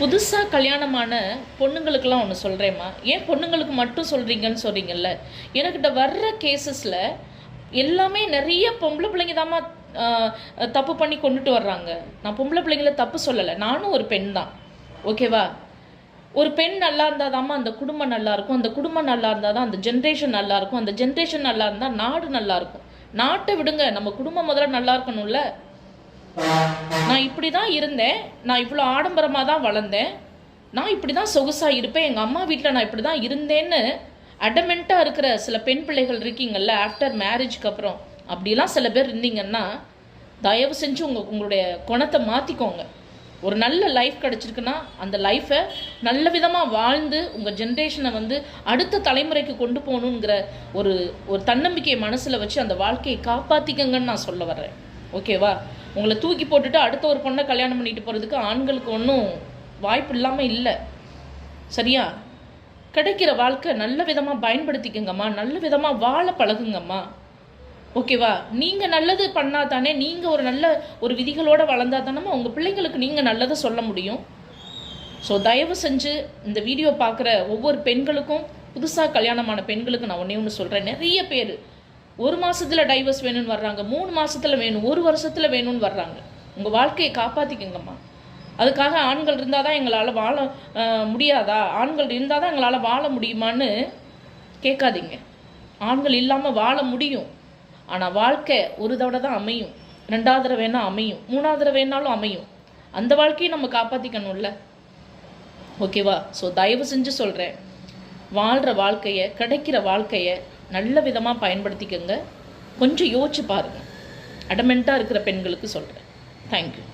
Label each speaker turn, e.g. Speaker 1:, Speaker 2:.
Speaker 1: புதுசாக கல்யாணமான பொண்ணுங்களுக்கெல்லாம் ஒன்று சொல்கிறேம்மா ஏன் பொண்ணுங்களுக்கு மட்டும் சொல்கிறீங்கன்னு சொல்கிறீங்கல்ல எனக்கிட்ட வர்ற கேசஸில் எல்லாமே நிறைய பொம்பளை பிள்ளைங்க தாம்மா தப்பு பண்ணி கொண்டுட்டு வர்றாங்க. நான் பொம்பளை பிள்ளைங்கள தப்பு சொல்லலை. நானும் ஒரு பெண் தான். ஓகேவா ஒரு பெண் நல்லா இருந்தால் தாம்மா அந்த குடும்பம் நல்லா இருக்கும். அந்த குடும்பம் நல்லா இருந்தால் தான் அந்த ஜென்ரேஷன் நல்லா இருக்கும். அந்த ஜென்ரேஷன் நல்லா இருந்தால் நாடு நல்லா இருக்கும். நாட்டை விடுங்க. நம்ம குடும்பம் முதல்ல நல்லா இருக்கணும்ல. நான் இப்படி தான் இருந்தேன். நான் இவ்வளோ ஆடம்பரமாக தான் வளர்ந்தேன். நான் இப்படி தான் சொகுசாக இருப்பேன். எங்கள் அம்மா வீட்டில் நான் இப்படி தான் இருந்தேன்னு அடமெண்ட்டாக இருக்கிற சில பெண் பிள்ளைகள் இருக்கீங்கள்ல ஆஃப்டர் மேரேஜ்க்கு அப்புறம். அப்படிலாம் சில பேர் இருந்தீங்கன்னா தயவு செஞ்சு உங்கள் உங்களுடைய குணத்தை மாற்றிக்கோங்க ஒரு நல்ல லைஃப் கிடச்சிருக்குன்னா அந்த லைஃப்பை நல்ல விதமாக வாழ்ந்து உங்கள் ஜென்ரேஷனை வந்து அடுத்த தலைமுறைக்கு கொண்டு போகணுங்கிற ஒரு ஒரு தன்னம்பிக்கையை மனசில் வச்சு அந்த வாழ்க்கையை காப்பாற்றிக்கங்கன்னு நான் சொல்ல வர்றேன். ஓகேவா உங்களை தூக்கி போட்டுட்டு அடுத்த ஒரு பொண்ணை கல்யாணம் பண்ணிட்டு போகிறதுக்கு ஆண்களுக்கு ஒன்றும் வாய்ப்பு இல்லாமல் இல்லை. சரியா? கிடைக்கிற வாழ்க்கை நல்ல விதமாக பயன்படுத்திக்கங்கம்மா. நல்ல விதமாக வாழ பழகுங்கம்மா. ஓகேவா? நீங்கள் நல்லது பண்ணால் தானே நீங்கள் ஒரு நல்ல ஒரு விதிகளோடு வளர்ந்தா தானே உங்கள் பிள்ளைங்களுக்கு நீங்கள் நல்லதை சொல்ல முடியும். ஸோ தயவு செஞ்சு இந்த வீடியோ பார்க்குற ஒவ்வொரு பெண்களுக்கும் புதுசாக கல்யாணமான பெண்களுக்கு நான் ஒன்றே ஒன்று சொல்கிறேன் நிறைய பேர் ஒரு மாசத்துல டைவர்ஸ் வேணும்னு வர்றாங்க மூணு மாசத்துல வேணும் ஒரு வருஷத்துல வேணும்னு வர்றாங்க. உங்கள் வாழ்க்கையை காப்பாற்றிக்கங்கம்மா அதுக்காக ஆண்கள் இருந்தால் தான் எங்களால் வாழ முடியாதா? ஆண்கள் இருந்தால் தான் எங்களால் வாழ முடியுமான்னு கேட்காதீங்க. ஆண்கள் இல்லாமல் வாழ முடியும். ஆனால் வாழ்க்கை ஒரு தடவை தான் அமையும். ரெண்டாவது தடவை வேணால் அமையும். மூணாவது தடவை வேணாலும் அமையும். அந்த வாழ்க்கையை நம்ம காப்பாற்றிக்கணும்ல ஓகேவா? ஸோ தயவு செஞ்சு சொல்கிறேன் வாழ்கிற வாழ்க்கையை கிடைக்கிற வாழ்க்கையை நல்ல விதமாக பயன்படுத்திக்கங்க. கொஞ்சம் யோசிச்சு பாருங்கள் அடமெண்ட்டாக இருக்கிற பெண்களுக்கு சொல்கிறேன் தேங்க்யூ